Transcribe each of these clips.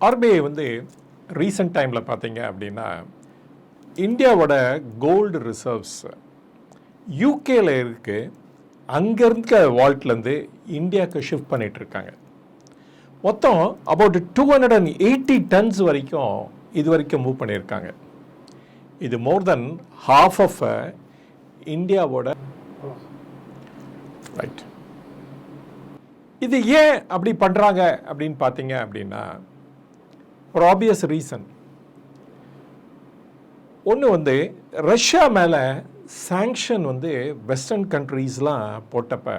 RBI வந்து recent டைமில் பார்த்தீங்க அப்படின்னா இந்தியாவோட கோல்டு ரிசர்வ்ஸ் யூகேல இருக்கு. அங்கே வால்ட்லேருந்து இந்தியாவுக்கு ஷிஃப்ட் பண்ணிகிட்ருக்காங்க மொத்தம் about two hundred and eighty tons வரைக்கும் இது வரைக்கும் மூவ் பண்ணியிருக்காங்க. இது மோர் தென் ஹாஃப் ஆஃப் இந்தியாவோட ரைட் இது ஏன் அப்படி பண்ணுறாங்க அப்படின்னு பார்த்தீங்க அப்படின்னா ஒரு ஆப்வியஸ் ரீசன் ஒன்று வந்து ரஷ்யா மேலே சாங்ஷன் வந்து வெஸ்டர்ன் கண்ட்ரீஸ்லாம் போட்டப்ப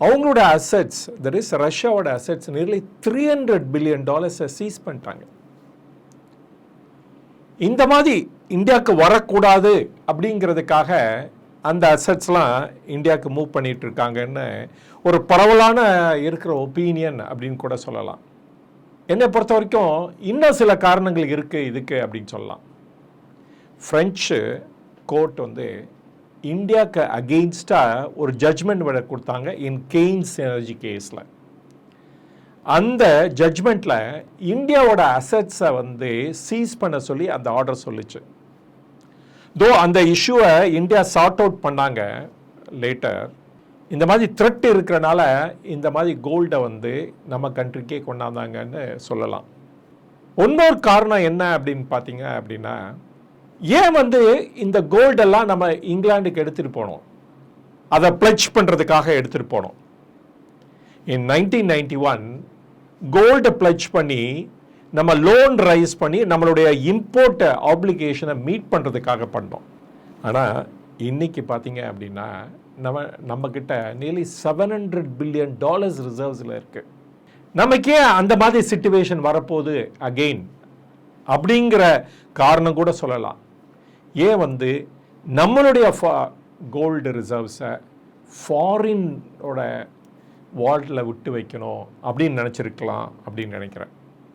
அவங்களோட அசெட்ஸ் தட் இஸ் ரஷ்யாவோட assets nearly three hundred billion டாலர்ஸை seize பண்ணிட்டாங்க. இந்த மாதிரி இந்தியாவுக்கு வரக்கூடாது அப்படிங்கிறதுக்காக அந்த அசட்ஸ்லாம் இந்தியாவுக்கு மூவ் பண்ணிகிட்டு இருக்காங்கன்னு ஒரு பரவலான இருக்கிற ஒப்பீனியன் அப்படின்னு கூட சொல்லலாம். என்னை பொறுத்த வரைக்கும் இன்னும் சில காரணங்கள் இருக்குது இதுக்கு அப்படின்னு சொல்லலாம். ஃப்ரெஞ்சு கோர்ட் வந்து இந்தியாவுக்கு அகெயின்ஸ்டாக ஒரு ஜட்ஜ்மெண்ட் விட கொடுத்தாங்க இன் கெய்ன்ஸ் எனர்ஜி கேஸில் அந்த ஜட்ஜ்மெண்ட்டில் இந்தியாவோட அசட்ஸை வந்து சீஸ் பண்ண சொல்லி அந்த ஆர்டர் சொல்லிச்சு. தோ அந்த இஷ்யூவை இந்தியா சார்ட் அவுட் பண்ணாங்க லேட்டர் இந்த மாதிரி த்ரெட் இருக்கிறனால இந்த மாதிரி கோல்டை வந்து நம்ம கண்ட்ரிக்கே கொண்டாந்தாங்கன்னு சொல்லலாம். இன்னொரு காரணம் என்ன அப்படின்னு பார்த்தீங்க அப்படின்னா ஏன் வந்து இந்த கோல்டெல்லாம் நம்ம இங்கிலாந்துக்கு எடுத்துகிட்டு போனோம்? அதை பிளட்ஜ் பண்ணுறதுக்காக எடுத்துகிட்டு போனோம். இன் நைன்டீன் நைன்டி ஒன் கோல்டை பிளட்ஜ் பண்ணி நம்ம லோன் ரைஸ் பண்ணி நம்மளுடைய இம்போர்ட்டை ஆப்ளிகேஷனை மீட் பண்ணுறதுக்காக பண்ணோம். ஆனால் இன்னைக்கு பார்த்தீங்க அப்படின்னா நம்ம நம்மக்கிட்ட nearly seven hundred billion dollars ரிசர்வ்ஸில் இருக்குது நமக்கே அந்த மாதிரி சுச்சுவேஷன் வரப்போகுது அகெயின் அப்படிங்கிற காரணம் கூட சொல்லலாம். ஏன் வந்து நம்மளுடைய கோல்டு ரிசர்வ்ஸை ஃபாரினோட வால்ட்டில் விட்டு வைக்கணும் அப்படின்னு நினச்சிருக்கலாம் அப்படின்னு நினைக்கிறேன்.